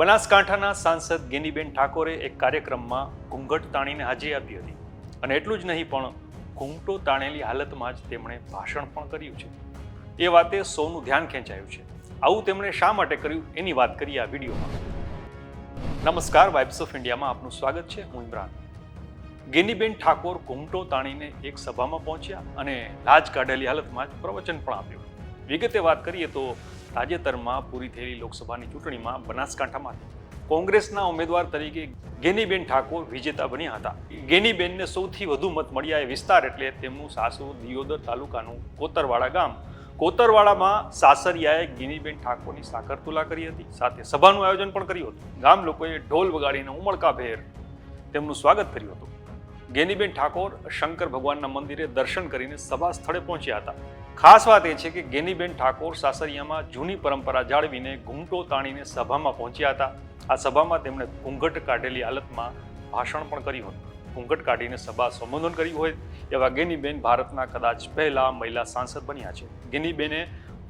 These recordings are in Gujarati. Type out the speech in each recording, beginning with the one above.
બનાસકાંઠાના સાંસદ ગેનીબેન ઠાકોરે એક કાર્યક્રમમાં ઘૂંઘટ તાણીને હાજરી આપી હતી. અને એટલું જ નહીં, પણ ઘૂંઘટો તાણેલી હાલતમાં જ તેમણે ભાષણ પણ કર્યું છે. એ વાતે સૌનું ધ્યાન ખેંચાયું છે. આવું તેમણે શા માટે કર્યું? એની વાત કરીએ આ વિડીયોમાં. નમસ્કાર વાઇબ્સ ઓફ ઇન્ડિયામાં આપનું સ્વાગત છે. હું ઇમરાન. ગેનીબેન ઠાકોર ઘૂંઘટો તાણીને એક સભામાં પહોંચ્યા અને લાજ કાઢેલી હાલતમાં જ પ્રવચન પણ આપ્યું. વિગતે વાત કરીએ તો તાજેતરમાં પૂરી થયેલી લોકસભાની ચૂંટણીમાં બનાસકાંઠામાંથી કોંગ્રેસના ઉમેદવાર તરીકે ગેનીબેન ઠાકોર વિજેતા બન્યા હતા. ગેનીબેનને સૌથી વધુ મત મળ્યા એ વિસ્તાર એટલે તેમનું સાસુ દિયોદર તાલુકાનું કોતરવાડા ગામ. કોતરવાડામાં સાસરિયાએ ગેનીબેન ઠાકોરની સાકર તુલા કરી હતી. સાથે સભાનું આયોજન પણ કર્યું હતું. ગામ લોકોએ ઢોલ વગાડીને ઉમળકાભેર તેમનું સ્વાગત કર્યું હતું. ગેનીબેન ઠાકોર શંકર ભગવાનના મંદિરે દર્શન કરીને સભા સ્થળે પહોંચ્યા હતા. ખાસ વાત એ છે કે ગેનીબેન ઠાકોર સાસરિયામાં જૂની પરંપરા જાળવીને ઘૂંટો તાણીને સભામાં પહોંચ્યા હતા. આ સભામાં તેમણે ઘૂંઘટ કાઢેલી હાલતમાં ભાષણ પણ કર્યું હતું. ઘૂંઘટ કાઢીને સભા સંબોધન કર્યું હોય એવા ગેનીબેન ભારતના કદાચ પહેલા મહિલા સાંસદ બન્યા છે. ગેનીબેને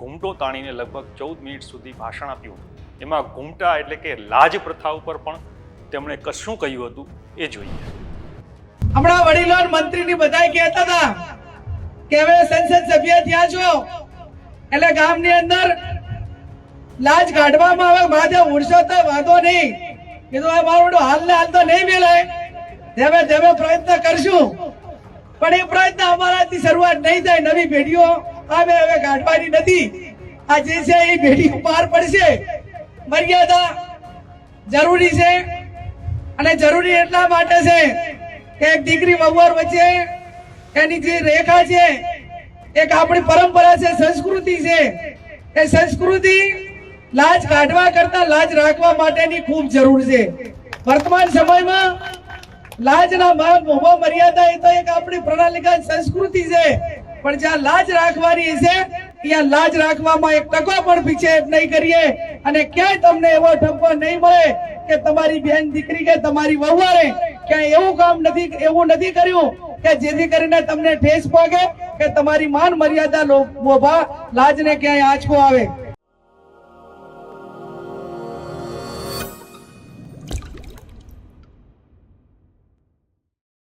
ઘૂંટો તાણીને લગભગ ચૌદ મિનિટ સુધી ભાષણ આપ્યું હતું. એમાં ઘૂંટા એટલે કે લાજ પ્રથા ઉપર પણ તેમણે કશું કહ્યું હતું એ જોઈએ. હમણાં વડીલો મંત્રી મંત્રીની બધા કહેતા હતા કે હવે સંસદ સભ્ય થયા છો. એટલે ગામની અંદર લાજ કાઢવામાં આવે, માથે ઉડશો તો વાંધો નહીં. કીધું, આ મારું હાલ ને હાલ તો નહીં મેલાય. ધીમે ધીમે પ્રયત્ન કરશું. પણ એ પ્રયત્ન અમારાથી શરૂઆત નહીં થાય. નવી પેઢીઓ આવે, હવે કાઢવાની નથી. આ જે છે એ પેઢી પાર પડશે. મર્યાદા જરૂરી છે અને જરૂરી એટલા માટે છે એક દીકરી વહુવાર વચ્ચે એની જે રેખા છે, એક આપણી પરંપરા છે, સંસ્કૃતિ છે. એ સંસ્કૃતિ લાજ કાઢવા કરતા લાજ રાખવા માટેની ખૂબ જરૂર છે. વર્તમાન સમયમાં લાજના માન મોભા મર્યાદા એ તો એક આપણી પ્રણાલિકા સંસ્કૃતિ છે. પણ જ્યાં લાજ રાખવાની છે, ત્યાં લાજ રાખવામાં એક ટકો પણ પીછે નહીં કરીએ. અને ક્યાંય તમને એવો ઠપકો નહીં મળે કે તમારી બેન દીકરી કે તમારી વહુવારે ક્યાંય એવું કામ નથી, એવું નથી કર્યું કે જેથી કરીને તમને ઠેસ પગે કે તમારી માન મર્યાદા લો- મોભા લાજને ક્યાંય આંચકો આવે.